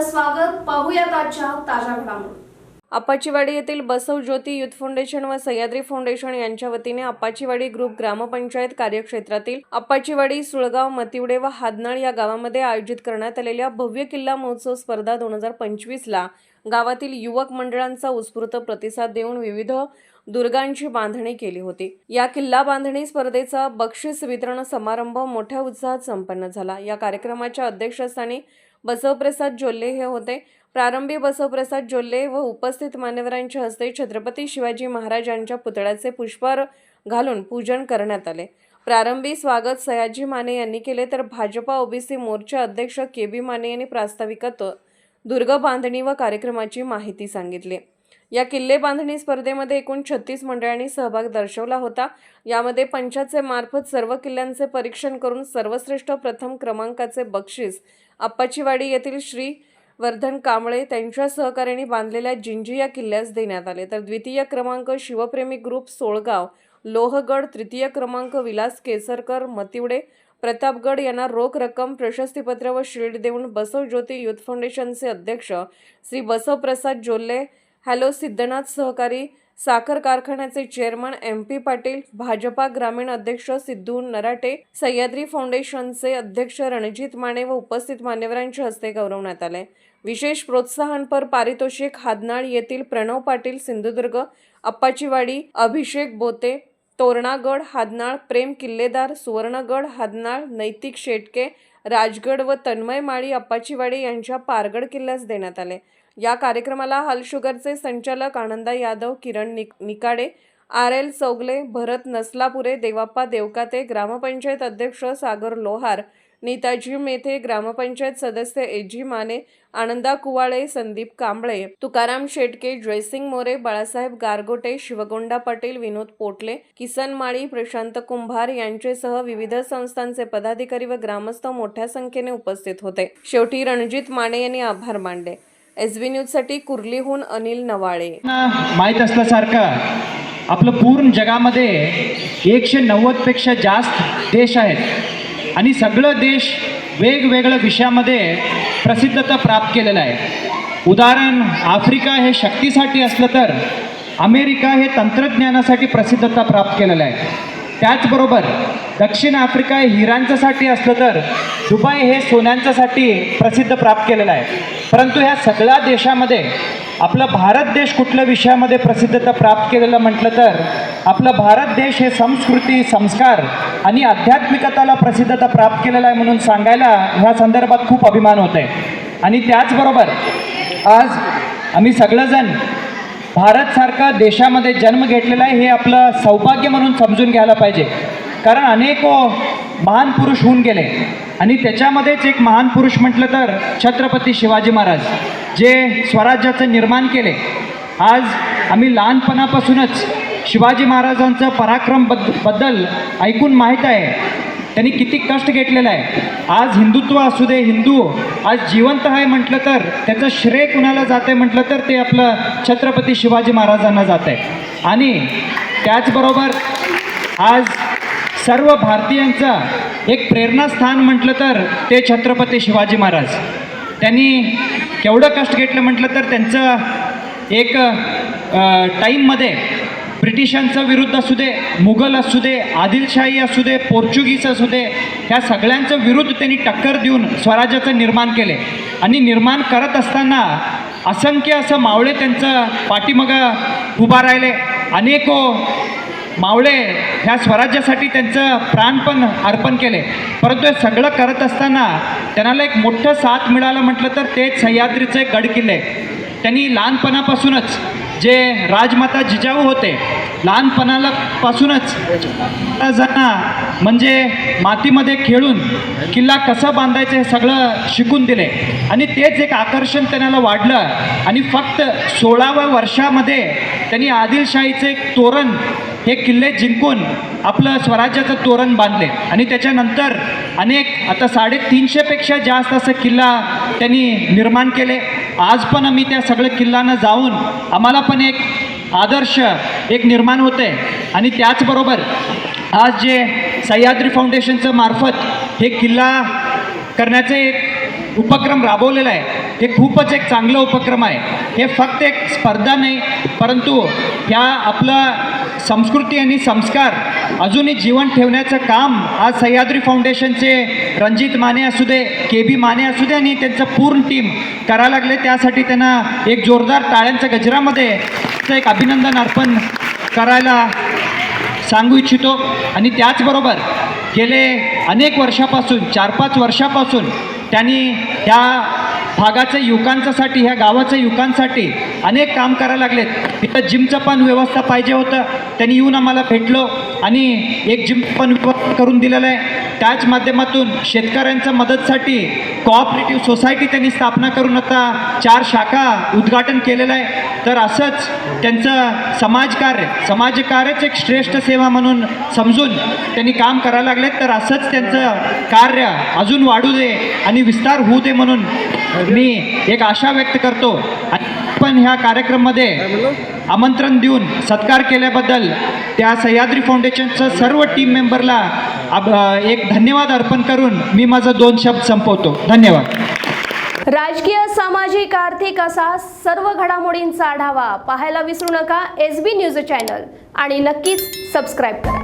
स्वागत पाहूयात आजच्या ताज्या घडामोडी. अप्पाचीवाडी येथील बसव ज्योती युथ फाउंडेशन व सह्याद्री फाउंडेशन यांच्या वतीने अपाचीवाडी ग्रुप ग्रामपंचायत कार्यक्षेत्रातील अप्पाचीवाडी सुळगाव मतिवडे व हादनाळ या गावामध्ये आयोजित करण्यात आलेल्या भव्य किल्ला महोत्सव स्पर्धा दोन हजार पंचवीसला गावातील युवक मंडळांचा उत्स्फूर्त प्रतिसाद देऊन विविध दुर्गांची बांधणी केली होती. या किल्ला बांधणी स्पर्धेचा बक्षीस वितरण समारंभ मोठ्या उत्साहात संपन्न झाला. या कार्यक्रमाच्या अध्यक्षस्थानी बसवप्रसाद जोल्ले हे होते. प्रारंभी बसवप्रसाद जोल्ले व उपस्थित मान्यवरांच्या हस्ते छत्रपती शिवाजी महाराजांच्या पुतळ्याचे पुष्पहार घालून पूजन करण्यात आले. प्रारंभी स्वागत सयाजी माने यांनी केले तर भाजपा ओबीसी मोर्चा अध्यक्ष के बी माने यांनी प्रास्ताविकात दुर्ग बांधणी व कार्यक्रमाची माहिती सांगितली. या किल्ले बांधणी स्पर्धेमध्ये एकूण छत्तीस मंडळांनी सहभाग दर्शवला होता. यामध्ये पंचाचे मार्फत सर्व किल्ल्यांचे परीक्षण करून सर्वश्रेष्ठ प्रथम क्रमांकाचे बक्षीस अप्पाचीवाडी येथील श्री वर्धन कांबळे त्यांच्या सहकार्याने बांधलेल्या जिंजी या किल्ल्यास देण्यात आले. तर द्वितीय क्रमांक शिवप्रेमी ग्रुप सोळगाव लोहगड तृतीय क्रमांक विलास केसरकर मतिवडे प्रतापगड यांना रोख रक्कम प्रशस्तीपत्र व शिल्ड देऊन बसव ज्योती युथ फाउंडेशनचे अध्यक्ष श्री बसवप्रसाद जोल्ले हॅलो सिद्धनाथ सहकारी साखर कारखान्याचे chairman M P Patil BJP ग्रामीण अध्यक्ष सिद्धू नराटे सह्याद्री फाउंडेशनचे अध्यक्ष रणजित माने व उपस्थित मान्यवरांच्या हस्ते गौरवण्यात आले. विशेष प्रोत्साहनपर पारितोषिक हादनाळ येथील प्रणव पाटील सिंधुदुर्ग अप्पाचीवाडी अभिषेक बोते तोरणागड हादनाळ प्रेम किल्लेदार सुवर्णगड हादनाळ नैतिक शेटके राजगड व तन्मय माळी अप्पाचीवाडी यांच्या पारगड किल्ल्यास देण्यात आले. या कार्यक्रमाला हल शुगरचे संचालक आनंदा यादव किरण निक निकाडे आर एल चौगले भरत नसलापुरे देवाप्पा देवकाते ग्रामपंचायत अध्यक्ष सागर लोहार नीताजी मेथे ग्रामपंचायत सदस्य एजी माने आनंदा कुवाळे संदीप कांबळे तुकाराम शेटके जयसिंग मोरे बाळासाहेब गारगोटे शिवगोंडा पाटील विनोद पोटले किसन माळी प्रशांत कुंभार यांचेसह विविध संस्थांचे पदाधिकारी व ग्रामस्थ मोठ्या संख्येने उपस्थित होते. शेवटी रणजित माने यांनी आभार मानले. एस बी न्यूजसाठी कुर्लीहून अनिल नवाळे. माहीत असल्यासारखं आपलं पूर्ण जगामध्ये एकशे नव्वदपेक्षा जास्त देश आहेत. आणि सगळं देश वेगवेगळ्या विषयामध्ये प्रसिद्धता प्राप्त केलेलं आहे. उदाहरण आफ्रिका हे शक्तीसाठी असलं तर अमेरिका हे तंत्रज्ञानासाठी प्रसिद्धता प्राप्त केलेलं आहे. त्याचबरोबर दक्षिण आफ्रिका हिरांच्यासाठी असलं तर दुबई हे सोन्यांच्यासाठी प्रसिद्ध प्राप्त केलेलं आहे. परंतु ह्या सगळ्या देशामध्ये आपला भारत देश कुठल्या विषयामध्ये प्रसिद्धता प्राप्त केलेलं म्हटलं तर आपला भारत देश हे संस्कृती संस्कार आणि आध्यात्मिकताला प्रसिद्धता प्राप्त केलेला आहे म्हणून सांगायला ह्या संदर्भात खूप अभिमान होत आहे आणि त्याचबरोबर आज आम्ही सगळंजण भारतसारखा देशामध्ये जन्म घेतलेला आहे हे आपलं सौभाग्य म्हणून समजून घ्यायला पाहिजे. कारण अनेक महान पुरुष होऊन गेले. आणि त्याच्यामध्येच एक महान पुरुष म्हटलं तर छत्रपती शिवाजी महाराज जे स्वराज्याचं निर्माण केले. आज आम्ही लहानपणापासूनच शिवाजी महाराजांचं पराक्रम बद्दबद्दल ऐकून माहीत आहे. त्यांनी किती कष्ट घेतलेलं आहे. आज हिंदुत्व असू दे हिंदू आज जिवंत आहे म्हटलं तर त्याचं श्रेय कुणाला जातं आहे म्हटलं तर ते आपलं छत्रपती शिवाजी महाराजांना जातं आहे आणि त्याचबरोबर आज सर्व भारतीयांचं एक प्रेरणास्थान म्हटलं तर ते छत्रपती शिवाजी महाराज. त्यांनी केवढं कष्ट घेतलं म्हटलं तर त्यांचं एक टाईममध्ये ब्रिटिशांचा विरुद्ध असू दे मुघल असू दे आदिलशाही असू दे पोर्चुगीज असू दे ह्या सगळ्यांचं विरुद्ध त्यांनी टक्कर देऊन स्वराज्याचं निर्माण केले. आणि निर्माण करत असताना असंख्य असं मावळे त्यांचं पाठीमागं उभा राहिले. अनेको मावळे ह्या स्वराज्यासाठी त्यांचं प्राण पण अर्पण केले. परंतु हे सगळं करत असताना त्यांना एक मोठं साथ मिळालं म्हटलं तर तेच सह्याद्रीचे गड किल्ले त्यांनी लहानपणापासूनच जे राजमाता जिजाऊ होते लहानपणाला पासूनच जणा म्हणजे मातीमध्ये खेळून किल्ला कसं बांधायचं हे सगळं शिकून दिले. आणि तेच एक आकर्षण त्यांना वाढलं. आणि फक्त सोळाव्या वर्षामध्ये त्यांनी आदिलशाहीचं एक तोरण हे किल्ले जिंकून आपलं स्वराज्याचं तोरण बांधले. आणि त्याच्यानंतर अनेक आता साडेतीनशेपेक्षा जास्त असं किल्ला त्यांनी निर्माण केले. आज पण आम्ही त्या सगळ्या किल्ल्यानं जाऊन आम्हाला पण एक आदर्श एक निर्माण होते आणि त्याचबरोबर आज जे सह्याद्री फाउंडेशनचं मार्फत हे किल्ला करण्याचे एक उपक्रम राबवलेला आहे हे खूपच एक चांगलं उपक्रम आहे. हे फक्त एक स्पर्धा नाही परंतु ह्या आपलं संस्कृती आणि संस्कार अजूनही जीवन ठेवण्याचं काम आज सह्याद्री फाउंडेशनचे रणजित माने असू दे के बी माने असू दे आणि त्यांचं पूर्ण टीम करायला लागले. त्यासाठी त्यांना एक जोरदार टाळ्यांच्या गजरामध्ये एक अभिनंदन अर्पण करायला सांगू इच्छितो. आणि त्याचबरोबर गेले अनेक वर्षापासून चार पाच वर्षापासून त्यांनी ह्या भागाच्या युवकांच्यासाठी ह्या गावाच्या युवकांसाठी अनेक काम करायला लागलेत. इथं जिमचं पण व्यवस्था पाहिजे होतं. त्यांनी येऊन आम्हाला भेटलो आणि एक जिम पण करून दिलेलं आहे. त्याच माध्यमातून शेतकऱ्यांच्या मदतसाठी कोऑपरेटिव्ह सोसायटी त्यांनी स्थापना करून आता चार शाखा उद्घाटन केलेलं आहे. तर असंच त्यांचं समाजकार्य समाजकार्यच एक श्रेष्ठ सेवा म्हणून समजून त्यांनी काम करायला लागले तर असंच त्यांचं कार्य अजून वाढू दे आणि विस्तार होऊ दे म्हणून मी एक आशा व्यक्त करतो. पण ह्या कार्यक्रममध्ये आमंत्रण देऊन सत्कार केल्याबद्दल त्या सह्याद्री फाउंडेशनचं सर्व टीम मेंबरला अब एक धन्यवाद अर्पण करून मी माझं दोन शब्द संपवतो. धन्यवाद. राजकीय सामाजिक आर्थिक असा सर्व घडामोडींचा आढावा पाहायला विसरू नका. एस बी न्यूज चॅनल आणि नक्कीच सबस्क्राईब करा.